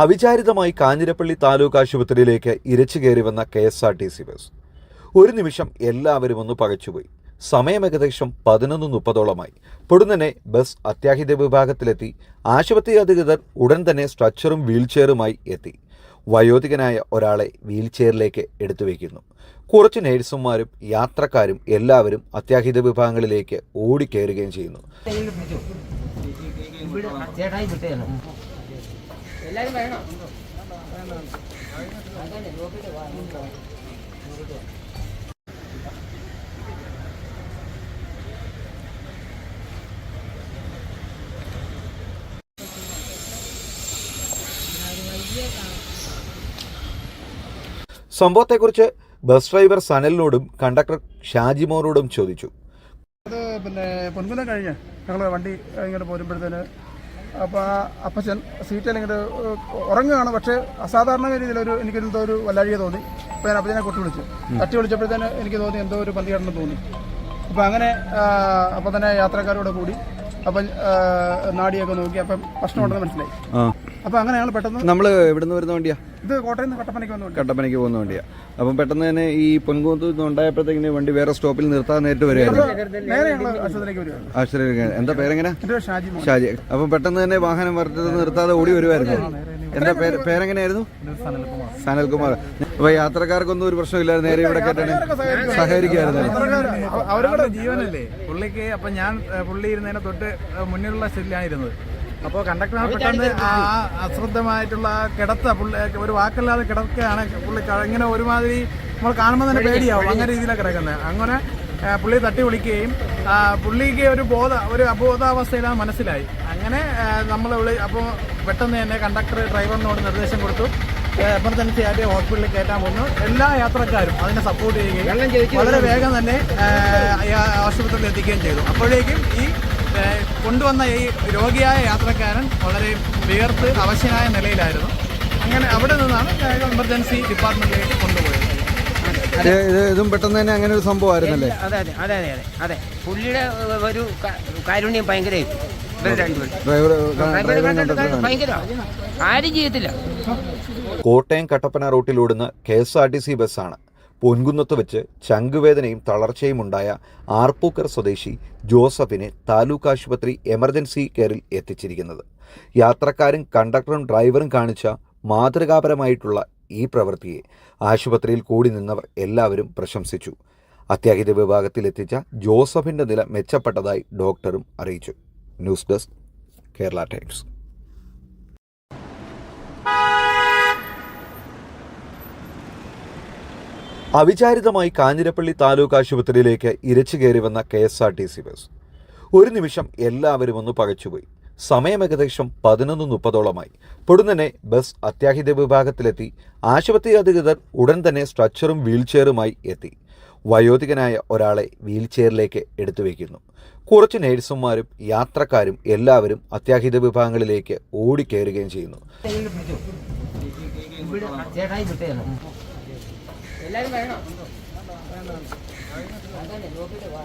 അവിചാരിതമായി കാഞ്ഞിരപ്പള്ളി താലൂക്ക് ആശുപത്രിയിലേക്ക് ഇരച്ചു കയറി വന്ന K S R T C bus. ഒരു നിമിഷം എല്ലാവരും ഒന്ന് പകച്ചുപോയി. സമയം ഏകദേശം പതിനൊന്ന് മുപ്പതോളമായി. പൊടുന്നനെ ബസ് അത്യാഹിത വിഭാഗത്തിലെത്തി. ആശുപത്രി അധികൃതർ ഉടൻ തന്നെ സ്ട്രക്ചറും വീൽചെയറുമായി എത്തി. വയോധികനായ ഒരാളെ വീൽചെയറിലേക്ക് എടുത്തു വയ്ക്കുന്നു. കുറച്ച് നേഴ്സുമാരും യാത്രക്കാരും എല്ലാവരും അത്യാഹിത വിഭാഗങ്ങളിലേക്ക് ഓടിക്കയറുകയും ചെയ്യുന്നു. എല്ലാരും വേണം. സംഭവത്തെക്കുറിച്ച് ബസ് ഡ്രൈവർ സനലിനോടും കണ്ടക്ടർ ഷാജിമോനോടും ചോദിച്ചു അത് പിന്നെ പൊൻകുന്നം കഴിഞ്ഞ് ഞങ്ങൾ വണ്ടി ഇങ്ങോട്ട് പോരുമ്പോഴത്തേന് അപ്പോൾ ആ അപ്പച്ചൻ സീറ്റിൽ ഇങ്ങോട്ട് ഉറങ്ങുകയാണ്. പക്ഷേ അസാധാരണ രീതിയിലൊരു എനിക്ക് എന്തോ ഒരു വല്ലാഴിക തോന്നി. അപ്പോൾ ഞാൻ അപ്പച്ചനെ കൊട്ടി വിളിച്ചു. തട്ടി വിളിച്ചപ്പോഴത്തേന് എനിക്ക് തോന്നി എന്തോ ഒരു പന്തികടന്ന് തോന്നി. അപ്പോൾ അങ്ങനെ അപ്പോൾ തന്നെ യാത്രക്കാരോട് കൂടി അപ്പം നാടിയൊക്കെ നോക്കി. അപ്പം പ്രശ്നമുണ്ടെന്ന് മനസ്സിലായി. അപ്പോൾ അങ്ങനെ ഞങ്ങൾ പെട്ടെന്ന് നമ്മൾ നിന്ന് വരുന്ന വണ്ടിയാ? ഇത് കോട്ടയം കട്ടപ്പനയ്ക്ക് വന്നു കട്ടപ്പനയ്ക്ക് പോകുന്ന വണ്ടിയാണ് അപ്പം പെട്ടെന്ന് തന്നെ ഈ പൊൻകൂത്ത് നിന്ന് ഉണ്ടായപ്പോഴത്തേക്കിന് വണ്ടി വേറെ സ്റ്റോപ്പിൽ നിർത്താൻ നേരിട്ട് വരുമായിരുന്നു ആശുപത്രിയിലേക്ക് എന്താ പേരെങ്ങനെ? പേര് ഷാജി അപ്പൊ പെട്ടെന്ന് തന്നെ വാഹനം വരട്ടത് നിർത്താതെ ഓടി വരുമായിരുന്നു എന്താ പേര്? പേരെങ്ങനെയായിരുന്നു? സനൽകുമാർ. അപ്പൊ യാത്രക്കാർക്കൊന്നും ഒരു പ്രശ്നമില്ലായിരുന്നു. നേരെ ഇവിടെ കേട്ടാണ്. സഹകരിക്കായിരുന്നു അവരുടെ ജീവനല്ലേ? പുള്ളിക്ക് അപ്പൊ ഞാൻ പുള്ളി ഇരുന്നതിനെ തൊട്ട് മുന്നിലുള്ള സീറ്റിലാണ് ഇരുന്നത് അപ്പോൾ കണ്ടക്ടർ പെട്ടെന്ന് ആ അശ്രദ്ധമായിട്ടുള്ള കിടത്ത പുള്ളി ഒരു വാക്കല്ലാതെ കിടക്കുകയാണ്. പുള്ളി ഇങ്ങനെ ഒരുമാതിരി നമ്മൾ കാണുമ്പോൾ തന്നെ പേടിയാവും. അങ്ങനെ രീതിയിലാണ് കിടക്കുന്നത് അങ്ങനെ പുള്ളി തട്ടി വിളിക്കുകയും പുള്ളിക്ക് ഒരു ബോധ ഒരു അബോധാവസ്ഥയിലാണ് മനസ്സിലായി. അങ്ങനെ നമ്മൾ വിളി അപ്പോൾ പെട്ടെന്ന് തന്നെ കണ്ടക്ടർ ഡ്രൈവറിനോട് നിർദ്ദേശം കൊടുത്തു. എമർജൻസി ആയിട്ട് ഹോസ്പിറ്റലിൽ കയറ്റാൻ വന്നു. എല്ലാ യാത്രക്കാരും അതിനെ സപ്പോർട്ട് ചെയ്യുകയും വളരെ വേഗം തന്നെ ആശുപത്രിയിൽ എത്തിക്കുകയും ചെയ്തു. അപ്പോഴേക്കും ഈ കൊണ്ടുവന്ന ഈ രോഗിയായ യാത്രക്കാരൻ വളരെ വിയർത്ത് അവശനായ നിലയിലായിരുന്നു. അങ്ങനെ അവിടെ നിന്നാണ് എമർജൻസി ഡിപ്പാർട്ട്മെന്റിലേക്ക് കൊണ്ടുപോയത്. ഇത് ഇതും പെട്ടെന്ന് തന്നെ അങ്ങനെ ഒരു സംഭവമായിരുന്നല്ലേ? അതെ അതെ അതെ അതെ അതെ അതെ. പുള്ളിയുടെ ഒരു കാരുണ്യം ഭയങ്കര ഇവർ ഡ്രൈവർ ഭയങ്കര ആരും ചെയ്യത്തില്ല. Kottayam Kattappana റൂട്ടിലോടുന്ന K S R T C ബസ്സാണ്. പൊൻകുന്നത്ത് വെച്ച് ചങ്കുവേദനയും തളർച്ചയും ഉണ്ടായ ആർപ്പൂക്കർ സ്വദേശി ജോസഫിനെ താലൂക്ക് ആശുപത്രി എമർജൻസി കെയറിൽ എത്തിച്ചിരിക്കുന്നത്. യാത്രക്കാരും കണ്ടക്ടറും ഡ്രൈവറും കാണിച്ച മാതൃകാപരമായിട്ടുള്ള ഈ പ്രവൃത്തിയെ ആശുപത്രിയിൽ കൂടി നിന്നവർ എല്ലാവരും പ്രശംസിച്ചു. അത്യാഹിത വിഭാഗത്തിൽ എത്തിച്ച ജോസഫിന്റെ നില മെച്ചപ്പെട്ടതായി ഡോക്ടറും അറിയിച്ചു. News desk Kerala Times. അവിചാരിതമായി കാഞ്ഞിരപ്പള്ളി താലൂക്ക് ആശുപത്രിയിലേക്ക് ഇരച്ചു കയറി വന്ന K S R T C bus. ഒരു നിമിഷം എല്ലാവരും ഒന്ന് പകച്ചുപോയി. സമയം ഏകദേശം പതിനൊന്ന് മുപ്പതോളമായി. പൊടുന്നനെ ബസ് അത്യാഹിത വിഭാഗത്തിലെത്തി. ആശുപത്രി അധികൃതർ ഉടൻ തന്നെ സ്ട്രക്ചറും വീൽചെയറുമായി എത്തി. വയോധികനായ ഒരാളെ വീൽചെയറിലേക്ക് എടുത്തു വയ്ക്കുന്നു. കുറച്ച് നേഴ്സുമാരും യാത്രക്കാരും എല്ലാവരും അത്യാഹിത വിഭാഗങ്ങളിലേക്ക് ഓടിക്കയറുകയും ചെയ്യുന്നു. ഇവിടെ വേണോ അതന്നെ വാ വാ.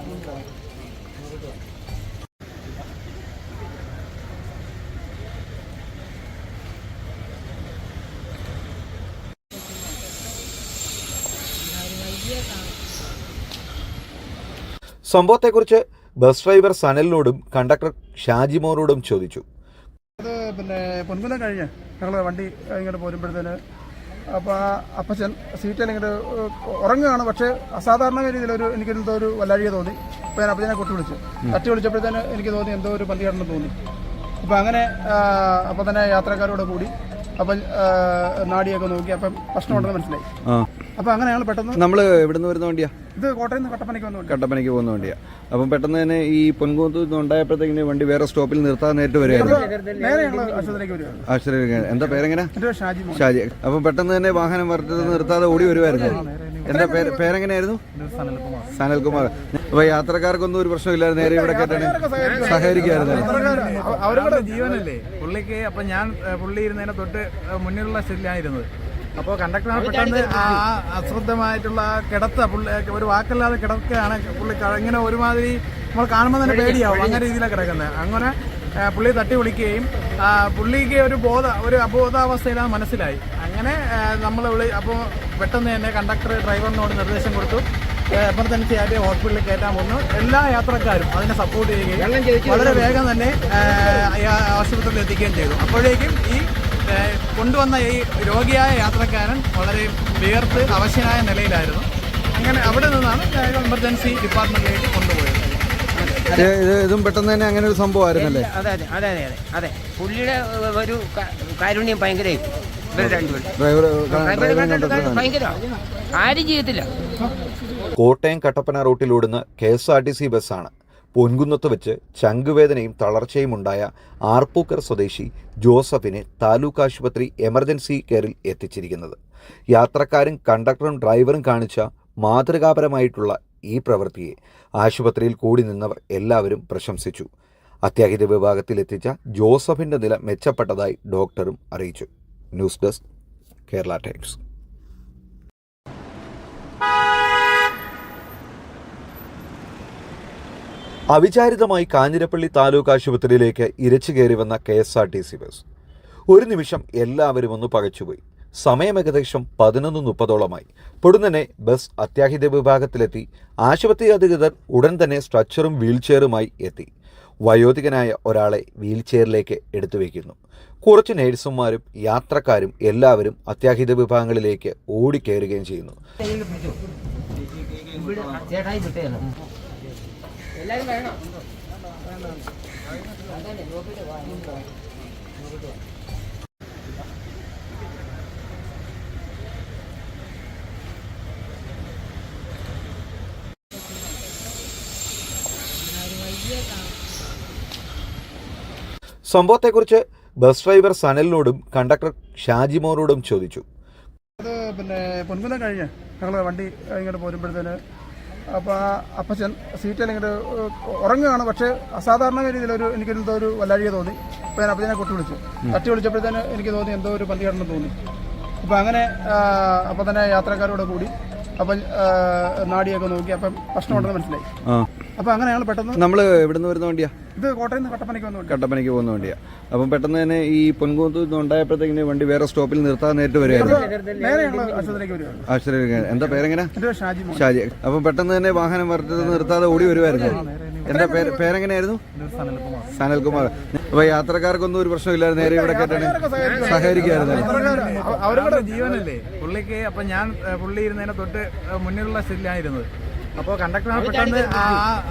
സംഭവത്തെക്കുറിച്ച് ബസ് ഡ്രൈവർ സനലിനോടും കണ്ടക്ടർ ഷാജിമോനോടും ചോദിച്ചു അത് പിന്നെ പൊൻകുന്നം കഴിഞ്ഞ് ഞങ്ങൾ വണ്ടി ഇങ്ങോട്ട് പോരുമ്പോഴത്തേന് അപ്പോൾ ആ അപ്പച്ചൻ സീറ്റിൽ ഇങ്ങനെ ഉറങ്ങുകയാണ്. പക്ഷേ അസാധാരണ രീതിയിലൊരു എനിക്ക് എന്തോ ഒരു വല്ലാഴിക തോന്നി. അപ്പോൾ ഞാൻ അപ്പച്ചനെ കൊട്ടി വിളിച്ചു. തട്ടി വിളിച്ചപ്പോഴത്തേന് എനിക്ക് തോന്നി എന്തോ ഒരു പന്തികടനം തോന്നി. അപ്പോൾ അങ്ങനെ അപ്പോൾ തന്നെ യാത്രക്കാരോട് കൂടി അപ്പം നാടിയൊക്കെ നോക്കി. അപ്പം പ്രശ്നമുണ്ടെന്ന് മനസ്സിലായി. അപ്പോൾ അങ്ങനെ ഞങ്ങൾ പെട്ടെന്ന് നമ്മൾ എവിടുന്ന് വരുന്ന വണ്ടിയാ? ഇത് കോട്ടയം നിന്ന് കട്ടപ്പനയ്ക്ക് വന്നു കട്ടപ്പനയ്ക്ക് പോകുന്ന വണ്ടിയാ. അപ്പം പെട്ടെന്ന് തന്നെ ഈ പൊൻകൂത്ത് നിന്ന് ഉണ്ടായപ്പോഴത്തേക്കിന് വണ്ടി വേറെ സ്റ്റോപ്പിൽ നിർത്താൻ നേരിട്ട് വരുമായിരുന്നു നേരെ ഞങ്ങൾ ആശുപത്രിയിലേക്ക് വരികയാണ് ആശ്ചര്യ എന്താ പേരെങ്ങനെ? എന്റെ ഷാജി മോൻ ഷാജി. അപ്പം പെട്ടെന്ന് തന്നെ വാഹനം വറുത്തത് നിർത്താതെ ഓടി വരുമായിരുന്നു എന്താ പേര് പേരെങ്ങനെയായിരുന്നു? സനൽകുമാർ. അപ്പൊ യാത്രക്കാർക്കൊന്നും ഒരു പ്രശ്നമില്ലായിരുന്നു. നേരെ ഇവിടെ കേട്ടാണ്. സഹകരിക്കായിരുന്നു അവരുടെ ജീവനല്ലേ? പുള്ളിക്ക് അപ്പൊ ഞാൻ ഏഹ്, പുള്ളി ഇരുന്നതിനെ തൊട്ട് ഏഹ്, മുന്നിലുള്ള സീറ്റിലാണ് ഇരുന്നത്. അപ്പോൾ കണ്ടക്ടർ പെട്ടെന്ന് ആ അശ്രദ്ധമായിട്ടുള്ള കിടത്ത പുള്ളി ഒരു വാക്കല്ലാതെ കിടക്കുകയാണ്. പുള്ളി ഇങ്ങനെ ഒരുമാതിരി നമ്മൾ കാണുമ്പോൾ തന്നെ പേടിയാവും. അങ്ങനെ രീതിയിലാണ് കിടക്കുന്നത് അങ്ങനെ പുള്ളിയെ പുള്ളി തട്ടി വിളിക്കുകയും പുള്ളിക്ക് ഒരു ബോധ ഒരു അബോധാവസ്ഥയിലാണ് മനസ്സിലായി. അങ്ങനെ നമ്മൾ വിളി അപ്പോൾ പെട്ടെന്ന് തന്നെ കണ്ടക്ടർ ഡ്രൈവറിനോട് നിർദ്ദേശം കൊടുത്തു. എമർജൻസി ആയിട്ട് ഹോസ്പിറ്റലിൽ കയറ്റാൻ വന്നു. എല്ലാ യാത്രക്കാരും അതിനെ സപ്പോർട്ട് ചെയ്യുകയും വളരെ വേഗം തന്നെ ആശുപത്രിയിൽ എത്തിക്കുകയും ചെയ്തു. അപ്പോഴേക്കും ഈ കൊണ്ടുവന്ന ഈ രോഗിയായ യാത്രക്കാരൻ വളരെ വിയർത്ത് അവശനായ നിലയിലായിരുന്നു. അങ്ങനെ അവിടെ നിന്നാണ് എമർജൻസി ഡിപ്പാർട്ട്മെന്റിലേക്ക് കൊണ്ടുപോയത്. ഇത് ഇത് ഇതും പെട്ടെന്ന് തന്നെ അങ്ങനെ ഒരു സംഭവമായിരുന്നല്ലേ? അതെ അതെ അതെ അതെ അതെ അതെ. പുള്ളിയുടെ ഒരു കാരുണ്യം ഡ്രൈവറിനെ ഭയങ്കര ആരും ചെയ്യത്തില്ല. Kottayam Kattappana റൂട്ടിലോടുന്ന K S R T C ബസ്സാണ്. പൊൻകുന്നത്ത് വെച്ച് ചങ്കുവേദനയും തളർച്ചയും ഉണ്ടായ ആർപ്പൂക്കർ സ്വദേശി ജോസഫിനെ താലൂക്ക് ആശുപത്രി എമർജൻസി കെയറിൽ എത്തിച്ചിരിക്കുന്നത്. യാത്രക്കാരും കണ്ടക്ടറും ഡ്രൈവറും കാണിച്ച മാതൃകാപരമായിട്ടുള്ള ഈ പ്രവൃത്തിയെ ആശുപത്രിയിൽ കൂടി നിന്നവർ എല്ലാവരും പ്രശംസിച്ചു. അത്യാഹിത വിഭാഗത്തിൽ എത്തിച്ച ജോസഫിന്റെ നില മെച്ചപ്പെട്ടതായി ഡോക്ടറും അറിയിച്ചു. News desk Kerala Times. അവിചാരിതമായി കാഞ്ഞിരപ്പള്ളി താലൂക്ക് ആശുപത്രിയിലേക്ക് ഇരച്ചു കയറി വന്ന K S R T C bus. ഒരു നിമിഷം എല്ലാവരും ഒന്ന് പകച്ചുപോയി. സമയം ഏകദേശം പതിനൊന്ന് മുപ്പതോളമായി. പൊടുന്നനെ ബസ് അത്യാഹിത വിഭാഗത്തിലെത്തി. ആശുപത്രി അധികൃതർ ഉടൻ തന്നെ സ്ട്രക്ചറും വീൽചെയറുമായി എത്തി. വയോധികനായ ഒരാളെ വീൽചെയറിലേക്ക് എടുത്തു വയ്ക്കുന്നു. കുറച്ച് നേഴ്സുമാരും യാത്രക്കാരും എല്ലാവരും അത്യാഹിത വിഭാഗങ്ങളിലേക്ക് ഓടിക്കയറുകയും ചെയ്യുന്നു. വേണം. സംഭവത്തെക്കുറിച്ച് ബസ് ഡ്രൈവർ സനലിനോടും കണ്ടക്ടർ ഷാജിമോനോടും ചോദിച്ചു. അത് പിന്നെ പൊൻകുന്നം കഴിഞ്ഞ് ഞങ്ങൾ വണ്ടി ഇങ്ങോട്ട് പോരുമ്പോഴത്തേന് അപ്പോൾ ആ അപ്പച്ചൻ സീറ്റിൽ ഇങ്ങനെ ഉറങ്ങുകയാണ്. പക്ഷേ അസാധാരണ രീതിയിലൊരു എനിക്ക് എന്തോ ഒരു വല്ലാഴിക തോന്നി. അപ്പോൾ ഞാൻ അപ്പച്ചനെ കൊട്ടി വിളിച്ചു. തട്ടി വിളിച്ചപ്പോഴത്തേന് എനിക്ക് തോന്നി എന്തോ ഒരു പന്തികടനം തോന്നി. അപ്പോൾ അങ്ങനെ അപ്പോൾ തന്നെ യാത്രക്കാരോട് കൂടി അപ്പം നാടിയൊക്കെ നോക്കി അപ്പം പ്രശ്നമുണ്ടെന്ന് മനസ്സിലായി. അപ്പോൾ അങ്ങനെ ഞങ്ങൾ പെട്ടെന്ന് നമ്മൾ എവിടുന്ന് വരുന്ന വണ്ടിയാ? ഇത് കോട്ടയം നിന്ന് കട്ടപ്പനയ്ക്ക് വന്നു കട്ടപ്പനയ്ക്ക് പോകുന്ന വണ്ടിയാ. അപ്പം പെട്ടെന്ന് തന്നെ ഈ പൊൻകുന്നത്ത് നിന്ന് ഉണ്ടായപ്പോഴത്തേക്കിന് വണ്ടി വേറെ സ്റ്റോപ്പിൽ നിർത്താൻ നേരിട്ട് വരുമായിരുന്നു ആശുപത്രിയിലേക്ക് വരികയാണ് എന്താ പേരെങ്ങനെ? ഷാജി മോൻ ഷാജി. അപ്പം പെട്ടെന്ന് തന്നെ വാഹനം വറുത്തത് നിർത്താതെ ഓടി വരുമായിരുന്നു എന്റെ പേര് പേരെങ്ങനെയായിരുന്നു? സനൽകുമാർ. അപ്പൊ യാത്രക്കാർക്കൊന്നും ഒരു പ്രശ്നമില്ലായിരുന്നു. നേരെ ഇവിടെ കേട്ടാണ്. സഹകരിക്കായിരുന്നു അവരുടെ ജീവനല്ലേ? പുള്ളിക്ക് അപ്പൊ ഞാൻ പുള്ളി ഇരുന്നതിനെ തൊട്ട് മുന്നിലുള്ള സീറ്റിലാണ് ഇരുന്നത്. അപ്പോൾ കണ്ടക്ടർ പെട്ടെന്ന് ആ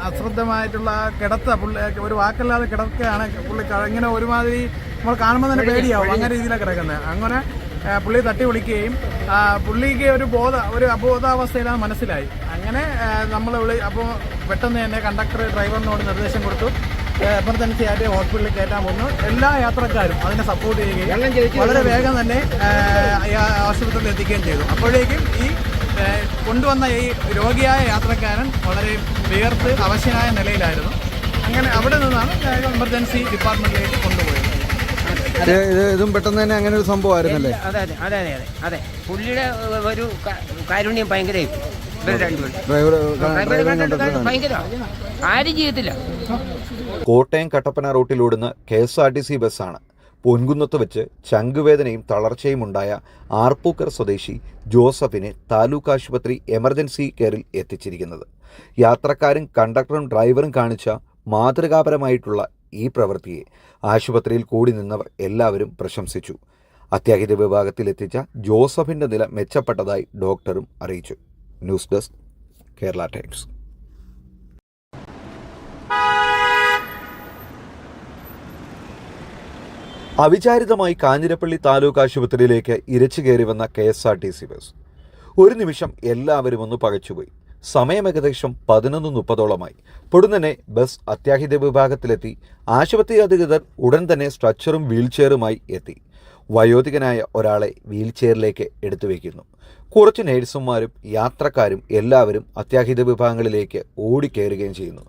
അശ്രദ്ധമായിട്ടുള്ള കിടത്ത പുള്ളി ഒരു വാക്കല്ലാതെ കിടക്കുകയാണ് പുള്ളി ഇങ്ങനെ ഒരുമാതിരി നമ്മൾ കാണുമ്പോൾ തന്നെ പേടിയാവും. അങ്ങനെ രീതിയിലാണ് കിടക്കുന്നത് അങ്ങനെ പുള്ളി തട്ടി വിളിക്കുകയും പുള്ളിക്ക് ഒരു ബോധ ഒരു അബോധാവസ്ഥയിലാണ് മനസ്സിലായി. അങ്ങനെ നമ്മൾ വിളി അപ്പോൾ പെട്ടെന്ന് തന്നെ കണ്ടക്ടർ ഡ്രൈവറിനോട് നിർദ്ദേശം കൊടുത്തു. എമർജൻസി ആയിട്ട് ഹോസ്പിറ്റലിൽ കയറ്റാൻ വന്നു. എല്ലാ യാത്രക്കാരും അതിനെ സപ്പോർട്ട് ചെയ്യുകയും വളരെ വേഗം തന്നെ ആശുപത്രിയിൽ എത്തിക്കുകയും ചെയ്തു. അപ്പോഴേക്കും ഈ കൊണ്ടുവന്ന ഈ രോഗിയായ യാത്രക്കാരൻ വളരെ വിയർത്ത് അവശനായ നിലയിലായിരുന്നു. അങ്ങനെ അവിടെ നിന്നാണ് എമർജൻസി ഡിപ്പാർട്ട്മെന്റിലേക്ക് കൊണ്ടുപോയത്. ഇത് പെട്ടെന്ന് തന്നെ അങ്ങനെ ഒരു സംഭവമായിരുന്നല്ലേ? അതെ അതെ അതെ അതെ അതെ അതെ. പുള്ളിയുടെ ഒരു കാരുണ്യം ഡ്രൈവർ ഭയങ്കര ആരും ചെയ്യത്തില്ല. Kottayam Kattappana റൂട്ടിലോടുന്ന K S R T C ബസ്സാണ്. പൊൻകുന്നത്ത് വെച്ച് ചങ്കുവേദനയും തളർച്ചയും ഉണ്ടായ ആർപ്പൂക്കർ സ്വദേശി ജോസഫിനെ താലൂക്ക് ആശുപത്രി എമർജൻസി കെയറിൽ എത്തിച്ചിരിക്കുന്നത്. യാത്രക്കാരും കണ്ടക്ടറും ഡ്രൈവറും കാണിച്ച മാതൃകാപരമായിട്ടുള്ള ഈ പ്രവൃത്തിയെ ആശുപത്രിയിൽ കൂടി നിന്നവർ എല്ലാവരും പ്രശംസിച്ചു. അത്യാഹിത വിഭാഗത്തിൽ എത്തിച്ച ജോസഫിന്റെ നില മെച്ചപ്പെട്ടതായി ഡോക്ടറും അറിയിച്ചു. News desk Kerala Times. അവിചാരിതമായി കാഞ്ഞിരപ്പള്ളി താലൂക്ക് ആശുപത്രിയിലേക്ക് ഇരച്ചു കയറി വന്ന K S R T C bus. ഒരു നിമിഷം എല്ലാവരും ഒന്ന് പകച്ചുപോയി. സമയം ഏകദേശം പതിനൊന്ന് മുപ്പതോളമായി. പൊടുന്നനെ ബസ് അത്യാഹിത വിഭാഗത്തിലെത്തി. ആശുപത്രി അധികൃതർ ഉടൻ തന്നെ സ്ട്രക്ചറും വീൽചെയറുമായി എത്തി. വയോധികനായ ഒരാളെ വീൽചെയറിലേക്ക് എടുത്തു വയ്ക്കുന്നു. കുറച്ച് നേഴ്സുമാരും യാത്രക്കാരും എല്ലാവരും അത്യാഹിത വിഭാഗങ്ങളിലേക്ക് ഓടിക്കയറുകയും ചെയ്യുന്നു.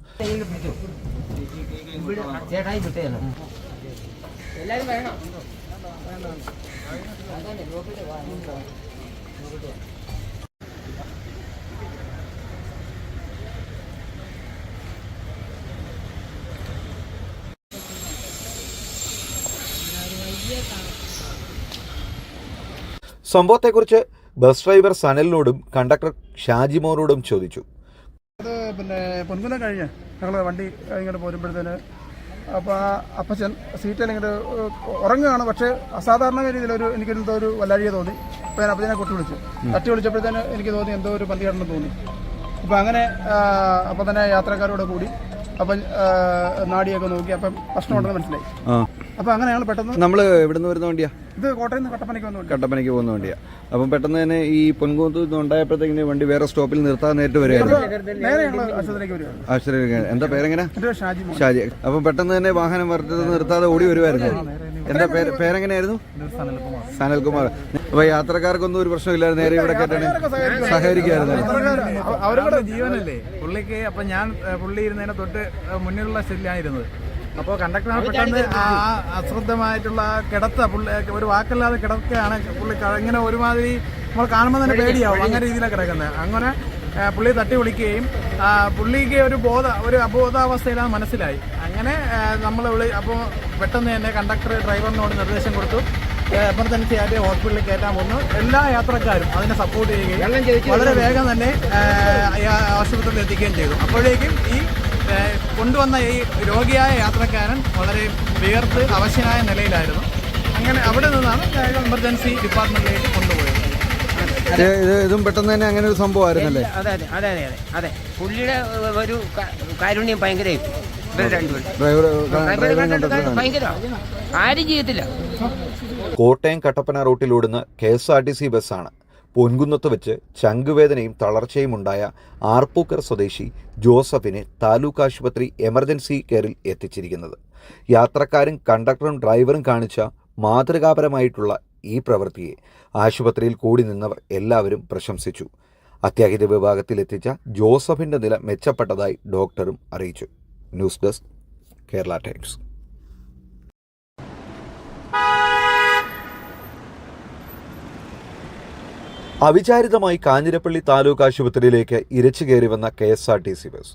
എല്ലാവരും വേണം. സംഭവത്തെക്കുറിച്ച് ബസ് ഡ്രൈവർ സനലിനോടും കണ്ടക്ടർ ഷാജിമോനോടും ചോദിച്ചു. അത് പിന്നെ പൊൻകുന്ന കഴിഞ്ഞ് ഞങ്ങൾ വണ്ടി ഇങ്ങോട്ട് പോരുമ്പോഴത്തേന് അപ്പോൾ ആ അപ്പച്ചൻ സീറ്റിൽ ഇങ്ങനെ ഉറങ്ങുകയാണ്. പക്ഷേ അസാധാരണ രീതിയിലൊരു എനിക്ക് എന്തോ ഒരു വല്ലാഴിയെ തോന്നി. അപ്പോൾ ഞാൻ അപ്പച്ചനെ കൊട്ടി വിളിച്ചു. തട്ടി വിളിച്ചപ്പോഴത്തേന് എനിക്ക് തോന്നി എന്തോ ഒരു പന്തികടനം തോന്നി. അപ്പോൾ അങ്ങനെ അപ്പൊ തന്നെ യാത്രക്കാരോട് കൂടി അപ്പം നാടിയൊക്കെ നോക്കി. അപ്പം പ്രശ്നമുണ്ടെന്ന് മനസ്സിലായി. അപ്പോൾ അങ്ങനെ ഞങ്ങൾ പെട്ടെന്ന് നമ്മൾ എവിടുന്ന് വരുന്ന വണ്ടിയാ. ഇത് കോട്ടയം നിന്ന് കട്ടപ്പനയ്ക്ക് വന്നു കട്ടപ്പനയ്ക്ക് പോകുന്ന വണ്ടിയാ. അപ്പം പെട്ടെന്ന് തന്നെ ഈ പൊൻകുന്നത്ത് നിന്ന് ഉണ്ടായപ്പോഴത്തേക്കിന് വണ്ടി വേറെ സ്റ്റോപ്പിൽ നിർത്താൻ നേരിട്ട് വരുവായിരുന്നു ആശുപത്രിയിലേക്ക് എന്താ പേരെങ്ങനെ ഷാജി മോൻ ഷാജി. അപ്പം പെട്ടെന്ന് തന്നെ വാഹനം വരട്ടത് നിർത്താതെ ഓടി വരുമായിരുന്നു എന്താ പേര് പേരെങ്ങനെയായിരുന്നു? സനൽകുമാർ. അപ്പൊ യാത്രക്കാർക്കൊന്നും ഒരു പ്രശ്നമില്ലായിരുന്നു. നേരെ ഇവിടെ കേട്ടാണ്. സഹകരിക്കായിരുന്നു അവ- അവരുടെ ജീവനല്ലേ? പുള്ളിക്ക് അപ്പൊ ഞാൻ പുള്ളി ഇരുന്നതിനെ തൊട്ട് മുന്നിലുള്ള സീറ്റിലാണ് ഇരുന്നത്. അപ്പോൾ കണ്ടക്ടർ പെട്ടെന്ന് ആ അശ്രദ്ധമായിട്ടുള്ള കിടത്ത പുള്ളി ഒരു വാക്കല്ലാതെ കിടക്കുകയാണ് പുള്ളി ഇങ്ങനെ ഒരുമാതിരി നമ്മൾ കാണുമ്പോൾ തന്നെ പേടിയാവും. അങ്ങനെ രീതിയിലാണ് കിടക്കുന്നത് അങ്ങനെ പുള്ളിയെ പുള്ളി തട്ടി വിളിക്കുകയും പുള്ളിക്ക് ഒരു ബോധ ഒരു അബോധാവസ്ഥയിലാണ് മനസ്സിലായി. അങ്ങനെ നമ്മൾ വിളി അപ്പോൾ പെട്ടെന്ന് തന്നെ കണ്ടക്ടർ ഡ്രൈവറിനോട് നിർദ്ദേശം കൊടുത്തു. എമർജൻസി ആയിട്ട് ഹോസ്പിറ്റലിൽ കയറ്റാൻ വന്നു. എല്ലാ യാത്രക്കാരും അതിനെ സപ്പോർട്ട് ചെയ്യുകയും വളരെ വേഗം തന്നെ ആശുപത്രിയിൽ എത്തിക്കുകയും ചെയ്തു. അപ്പോഴേക്കും ഈ കൊണ്ടുവന്ന ഈ രോഗിയായ യാത്രക്കാരൻ വളരെ വിയർത്ത് അവശനായ നിലയിലായിരുന്നു. അങ്ങനെ അവിടെ നിന്നാണ് എമർജൻസി ഡിപ്പാർട്ട്മെന്റിലേക്ക് കൊണ്ടുപോയത്. ഇത് പെട്ടെന്ന് തന്നെ അങ്ങനെ ഒരു സംഭവമായിരുന്നല്ലേ? അതെ അതെ അതെ അതെ അതെ അതെ. പുള്ളിയുടെ ഒരു കാരുണ്യം ഭയങ്കര ഭയങ്കര ആരും ചെയ്യത്തില്ല. Kottayam Kattappana റൂട്ടിലോടുന്ന K S R T C ബസ്സാണ്. പൊൻകുന്നത്ത് വെച്ച് ചങ്കുവേദനയും തളർച്ചയും ഉണ്ടായ ആർപ്പൂക്കർ സ്വദേശി ജോസഫിനെ താലൂക്ക് ആശുപത്രി എമർജൻസി കെയറിൽ എത്തിച്ചിരിക്കുന്നത്. യാത്രക്കാരും കണ്ടക്ടറും ഡ്രൈവറും കാണിച്ച മാതൃകാപരമായിട്ടുള്ള ഈ പ്രവൃത്തിയെ ആശുപത്രിയിൽ കൂടി നിന്നവർ എല്ലാവരും പ്രശംസിച്ചു. അത്യാഹിത വിഭാഗത്തിൽ എത്തിച്ച ജോസഫിന്റെ നില മെച്ചപ്പെട്ടതായി ഡോക്ടറും അറിയിച്ചു. News desk Kerala Times. അവിചാരിതമായി കാഞ്ഞിരപ്പള്ളി താലൂക്ക് ആശുപത്രിയിലേക്ക് ഇരച്ചു കയറി വന്ന K S R T C bus.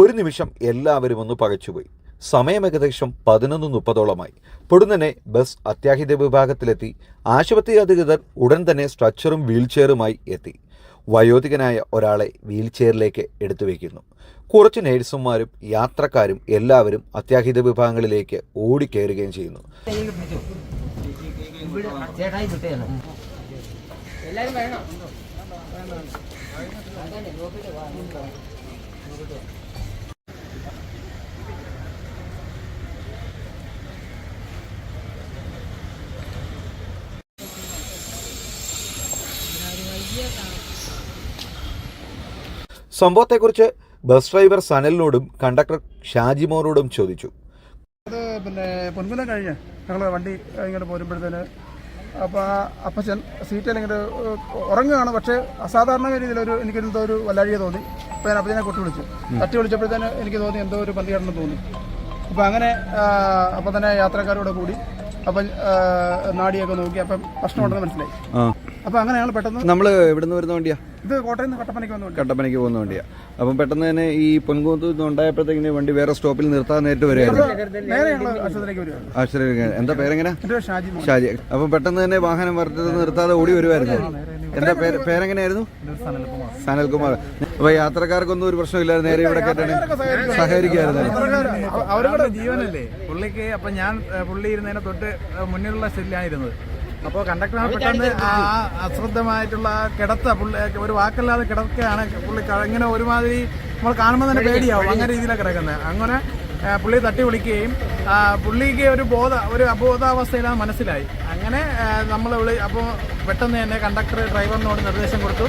ഒരു നിമിഷം എല്ലാവരും ഒന്ന് പകച്ചുപോയി. സമയം ഏകദേശം പതിനൊന്ന് മുപ്പതോളമായി. പൊടുന്നനെ ബസ് അത്യാഹിത വിഭാഗത്തിലെത്തി. ആശുപത്രി അധികൃതർ ഉടൻ തന്നെ സ്ട്രക്ചറും വീൽചെയറുമായി എത്തി. വയോധികനായ ഒരാളെ വീൽചെയറിലേക്ക് എടുത്തു വയ്ക്കുന്നു. കുറച്ച് നേഴ്സുമാരും യാത്രക്കാരും എല്ലാവരും അത്യാഹിത വിഭാഗങ്ങളിലേക്ക് ഓടിക്കയറുകയും ചെയ്യുന്നു. എല്ലാരും വേണം. സംഭവത്തെക്കുറിച്ച് ബസ് ഡ്രൈവർ സനലിനോടും കണ്ടക്ടർ ഷാജിമോനോടും ചോദിച്ചു. അത് പിന്നെ പൊൻകുന്നം കഴിഞ്ഞ് ഞങ്ങൾ വണ്ടി ഇങ്ങോട്ട് പോരുമ്പോഴത്തേന് അപ്പോൾ ആ അപ്പച്ചൻ സീറ്റിൽ ഇങ്ങനെ ഉറങ്ങുകയാണ്. പക്ഷേ അസാധാരണ രീതിയിലൊരു എനിക്ക് എന്തോ ഒരു വല്ലാഴിക തോന്നി. അപ്പോൾ ഞാൻ അപ്പച്ചനെ കൊട്ടി വിളിച്ചു. തട്ടി വിളിച്ചപ്പോഴത്തേന് എനിക്ക് തോന്നി എന്തോ ഒരു പന്തികടനം തോന്നി. അപ്പോൾ അങ്ങനെ അപ്പോൾ തന്നെ യാത്രക്കാരോട് കൂടി അപ്പം നാടിയൊക്കെ നോക്കി. അപ്പം പ്രശ്നമുണ്ടെന്ന് മനസ്സിലായി. അപ്പം അങ്ങനെയാണ് പെട്ടെന്ന് നമ്മൾ ഇവിടുന്ന് വരുന്ന വണ്ടിയാ? ഇത് കോട്ടയം നിന്ന് കട്ടപ്പനയ്ക്ക് വന്നു കട്ടപ്പനയ്ക്ക് പോകുന്ന വണ്ടിയാ. അപ്പം പെട്ടെന്ന് തന്നെ ഈ പൊൻകുന്നത്ത് ഉണ്ടായപ്പോഴത്തേക്കിന് വണ്ടി വേറെ സ്റ്റോപ്പിൽ നിർത്താൻ നേരിട്ട് വരുവായിരുന്നു നേരെ ഞങ്ങൾ ആശുപത്രിയിലേക്ക് വരികയാണ്. ആശ്ചര്യ എന്താ പേരെങ്ങനെ ഷാജി മോൻ ഷാജി. അപ്പം പെട്ടെന്ന് തന്നെ വാഹനം വരട്ടത് നിർത്താതെ ഓടി വരുമായിരുന്നു എന്താ പേര്? പേരെങ്ങനെയായിരുന്നു സനൽകുമാർ. അപ്പൊ യാത്രക്കാർക്കൊന്നും ഒരു പ്രശ്നമില്ലായിരുന്നു. നേരെ ഇവിടെ കേട്ടാണ് സഹകരിക്കായിരുന്നു അവ- അവരുടെ ജീവനല്ലേ? പുള്ളിക്ക് അപ്പൊ ഞാൻ പുള്ളി ഇരുന്നതിനെ തൊട്ട് മുന്നിലുള്ള സ്ഥിതിയിലാണ് ഇരുന്നത്. അപ്പോൾ കണ്ടക്ടർ പെട്ടെന്ന് ആ അശ്രദ്ധമായിട്ടുള്ള കിടത്ത പുള്ളി ഒരു വാക്കല്ലാതെ കിടക്കുകയാണ്. പുള്ളി ഇങ്ങനെ ഒരുമാതിരി നമ്മൾ കാണുമ്പോൾ തന്നെ പേടിയാവും. അങ്ങനെ രീതിയിലാണ് കിടക്കുന്നത് അങ്ങനെ പുള്ളി തട്ടി വിളിക്കുകയും പുള്ളിക്ക് ഒരു ബോധ ഒരു അബോധാവസ്ഥയിലാണ് മനസ്സിലായി. അങ്ങനെ നമ്മൾ വിളി അപ്പോൾ പെട്ടെന്ന് തന്നെ കണ്ടക്ടർ ഡ്രൈവറിനോട് നിർദ്ദേശം കൊടുത്തു.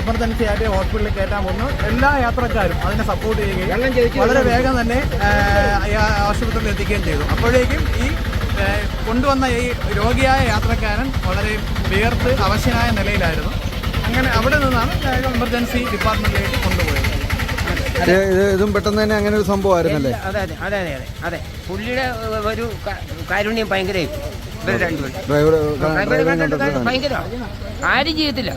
എമർജൻസി ആയിട്ട് ഹോസ്പിറ്റലിൽ കയറ്റാൻ വന്നു. എല്ലാ യാത്രക്കാരും അതിനെ സപ്പോർട്ട് ചെയ്യുകയും വളരെ വേഗം തന്നെ ആശുപത്രിയിൽ എത്തിക്കുകയും ചെയ്തു. അപ്പോഴേക്കും ഈ കൊണ്ടുവന്ന ഈ രോഗിയായ യാത്രക്കാരൻ വളരെ വിയർത്ത് അവശനായ നിലയിലായിരുന്നു. അങ്ങനെ അവിടെ നിന്നാണ് എമർജൻസി ഡിപ്പാർട്ട്മെന്റിലേക്ക് കൊണ്ടുപോയത്. ഇത് പെട്ടെന്ന് തന്നെ അങ്ങനെ ഒരു സംഭവമായിരുന്നല്ലേ? അതെ അതെ അതെ അതെ അതെ അതെ. പുള്ളിയുടെ ഒരു കാരുണ്യം ഭയങ്കര ആരും ചെയ്യത്തില്ല.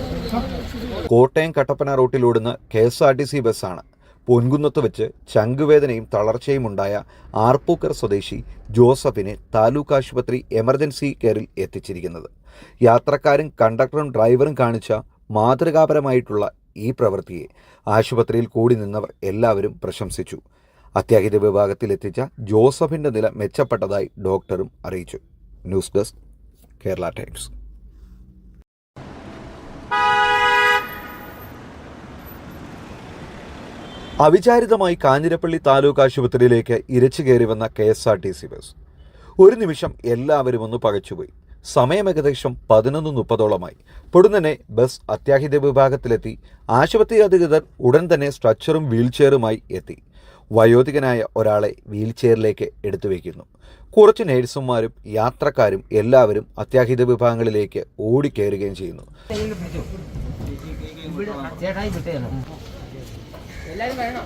Kottayam Kattappana റൂട്ടിലോടുന്ന K S R T C ബസ്സാണ്. പൊൻകുന്നത്ത് വെച്ച് ചങ്കുവേദനയും തളർച്ചയും ഉണ്ടായ ആർപ്പൂക്കർ സ്വദേശി ജോസഫിനെ താലൂക്ക് ആശുപത്രി എമർജൻസി കെയറിൽ എത്തിച്ചിരിക്കുന്നത്. യാത്രക്കാരും കണ്ടക്ടറും ഡ്രൈവറും കാണിച്ച മാതൃകാപരമായിട്ടുള്ള ഈ പ്രവൃത്തിയെ ആശുപത്രിയിൽ കൂടി നിന്നവർ എല്ലാവരും പ്രശംസിച്ചു. അത്യാഹിത വിഭാഗത്തിൽ എത്തിച്ച ജോസഫിന്റെ നില മെച്ചപ്പെട്ടതായി ഡോക്ടറും അറിയിച്ചു. News desk Kerala Times. അവിചാരിതമായി കാഞ്ഞിരപ്പള്ളി താലൂക്ക് ആശുപത്രിയിലേക്ക് ഇരച്ചു കയറി വന്ന K S R T C bus. ഒരു നിമിഷം എല്ലാവരും ഒന്ന് പകച്ചുപോയി. സമയം ഏകദേശം പതിനൊന്ന് മുപ്പതോളമായി. പൊടുന്നനെ ബസ് അത്യാഹിത വിഭാഗത്തിലെത്തി. ആശുപത്രി അധികൃതർ ഉടൻ തന്നെ സ്ട്രക്ചറും വീൽചെയറുമായി എത്തി. വയോധികനായ ഒരാളെ വീൽചെയറിലേക്ക് എടുത്തു വയ്ക്കുന്നു. കുറച്ച് നേഴ്സുമാരും യാത്രക്കാരും എല്ലാവരും അത്യാഹിത വിഭാഗങ്ങളിലേക്ക് ഓടിക്കയറുകയും ചെയ്യുന്നു. എല്ലാരും വേണം?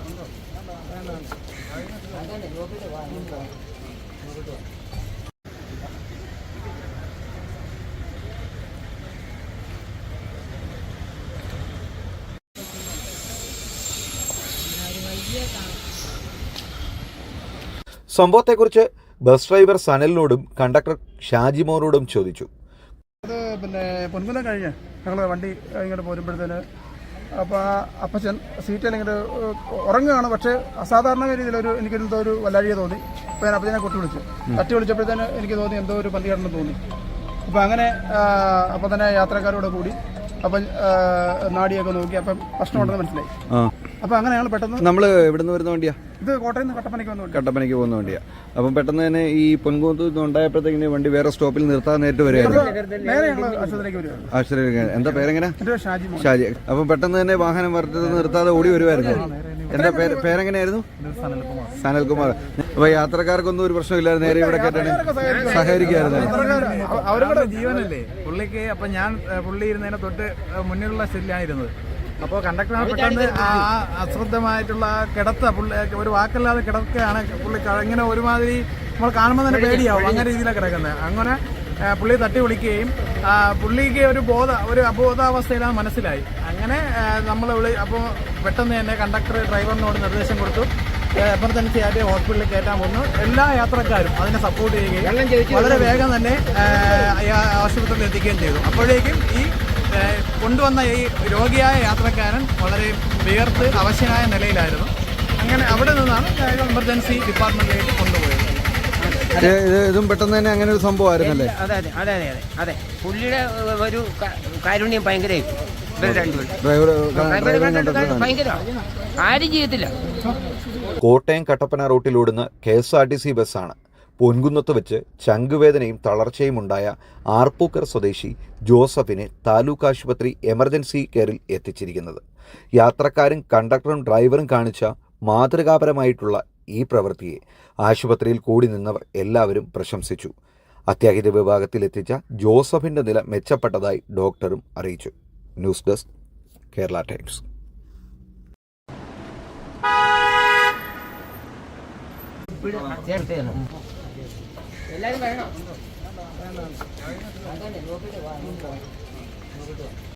സംഭവത്തെക്കുറിച്ച് ബസ് ഡ്രൈവർ സനലിനോടും കണ്ടക്ടർ ഷാജിമോനോടും ചോദിച്ചു. അത് പിന്നെ പൊൻകുന്നം കഴിഞ്ഞ് ഞങ്ങൾ വണ്ടി ഇങ്ങോട്ട് പോരുമ്പോഴത്തേന് അപ്പോൾ ആ അപ്പച്ചൻ സീറ്റിൽ ഇങ്ങനെ ഉറങ്ങുകയാണ്. പക്ഷേ അസാധാരണ രീതിയിലൊരു എനിക്ക് എന്തോ ഒരു വല്ലാഴിയ തോന്നി. അപ്പോൾ ഞാൻ അപ്പച്ചനെ കൊട്ടി വിളിച്ചു. തട്ടി വിളിച്ചപ്പോഴത്തേന് എനിക്ക് തോന്നി എന്തോ ഒരു പന്തികേടെന്ന് തോന്നി. അപ്പോൾ അങ്ങനെ അപ്പോൾ തന്നെ യാത്രക്കാരോട് കൂടി അപ്പം നാടിയൊക്കെ നോക്കി അപ്പം പ്രശ്നമുണ്ടെന്ന് മനസ്സിലായി. അപ്പൊ അങ്ങനെ ഞങ്ങൾ പെട്ടെന്ന് നമ്മൾ എവിടുന്ന് വരുന്ന വണ്ടിയാ? ഇത് കോട്ടയം നിന്ന് കട്ടപ്പനയ്ക്ക് വന്നു കട്ടപ്പനയ്ക്ക് പോകുന്ന വണ്ടിയാ. അപ്പം പെട്ടെന്ന് തന്നെ ഈ പൊൻകുന്നത്ത് ഉണ്ടായപ്പോഴത്തേക്കിന് വണ്ടി വേറെ സ്റ്റോപ്പിൽ നിർത്താൻ നേരിട്ട് ആശുപത്രിയിലേക്ക് ആശ്ചര്യ എന്താ പേരെങ്ങനെ ഷാജി അപ്പം പെട്ടെന്ന് തന്നെ വാഹനം വർദ്ധിച്ചത് നിർത്താതെ ഓടി വരുമായിരുന്നു എന്താ പേര് പേരെങ്ങനെയായിരുന്നു? സനൽകുമാർ. അപ്പൊ യാത്രക്കാർക്കൊന്നും ഒരു പ്രശ്നമില്ലാതെ നേരെ ഇവിടെ കയറ്റാണ് സഹകരിക്കായിരുന്നു. അവരുടെ ജീവനല്ലേ? പുള്ളിക്ക് അപ്പൊ ഞാൻ പുള്ളി ഇരുന്നതിനെ തൊട്ട് മുന്നിലുള്ള സീറ്റിലാണ് ഇരുന്നത്. അപ്പോൾ കണ്ടക്ടർ പെട്ടെന്ന് ആ അശ്രദ്ധമായിട്ടുള്ള കിടത്ത പുള്ളി ഒരു വാക്കല്ലാതെ കിടക്കുകയാണ് പുള്ളി ഇങ്ങനെ ഒരുമാതിരി നമ്മൾ കാണുമ്പോൾ തന്നെ പേടിയാവും. അങ്ങനെ രീതിയിലാണ് കിടക്കുന്നത്. അങ്ങനെ പുള്ളിയെ പുള്ളി തട്ടി വിളിക്കുകയും പുള്ളിക്ക് ഒരു ബോധ ഒരു അബോധാവസ്ഥയിലാണ് മനസ്സിലായി. അങ്ങനെ നമ്മൾ വിളി അപ്പോൾ പെട്ടെന്ന് തന്നെ കണ്ടക്ടർ ഡ്രൈവറിനോട് നിർദ്ദേശം കൊടുത്തു. എമർജൻസി ആയിട്ട് ഹോസ്പിറ്റലിൽ കയറ്റാൻ വന്നു. എല്ലാ യാത്രക്കാരും അതിനെ സപ്പോർട്ട് ചെയ്യുകയും വളരെ വേഗം തന്നെ ആശുപത്രിയിൽ എത്തിക്കുകയും ചെയ്തു. അപ്പോഴേക്കും ഈ കൊണ്ടുവന്ന ഈ രോഗിയായ യാത്രക്കാരൻ വളരെ വിയർത്ത് അവശനായ നിലയിലായിരുന്നു. അങ്ങനെ അവിടെ നിന്നാണ് എമർജൻസി ഡിപ്പാർട്ട്മെന്റിലേക്ക് കൊണ്ടുപോയത്. ഇത് പെട്ടെന്ന് തന്നെ അങ്ങനെ ഒരു സംഭവമായിരുന്നല്ലേ? അതെ അതെ അതെ അതെ അതെ അതെ. പുള്ളിയുടെ ഒരു കാരുണ്യം ഭയങ്കര- ഭയങ്കര ആരും ചെയ്യത്തില്ല. Kottayam Kattappana റൂട്ടിലോടുന്ന K S R T C ബസ്സാണ്. പൊൻകുന്നത്ത് വെച്ച് ചങ്കുവേദനയും തളർച്ചയും ഉണ്ടായ ആർപ്പൂക്കർ സ്വദേശി ജോസഫിനെ താലൂക്ക് ആശുപത്രി എമർജൻസി കെയറിൽ എത്തിച്ചിരിക്കുന്നത്. യാത്രക്കാരും കണ്ടക്ടറും ഡ്രൈവറും കാണിച്ച മാതൃകാപരമായിട്ടുള്ള ഈ പ്രവൃത്തിയെ ആശുപത്രിയിൽ കൂടി നിന്നവർ എല്ലാവരും പ്രശംസിച്ചു. അത്യാഹിത വിഭാഗത്തിൽ എത്തിച്ച ജോസഫിന്റെ നില മെച്ചപ്പെട്ടതായി ഡോക്ടറും അറിയിച്ചു. News desk Kerala Times. ഇവിടെ ചേർത്തേന്നു എല്ലാരും വേണം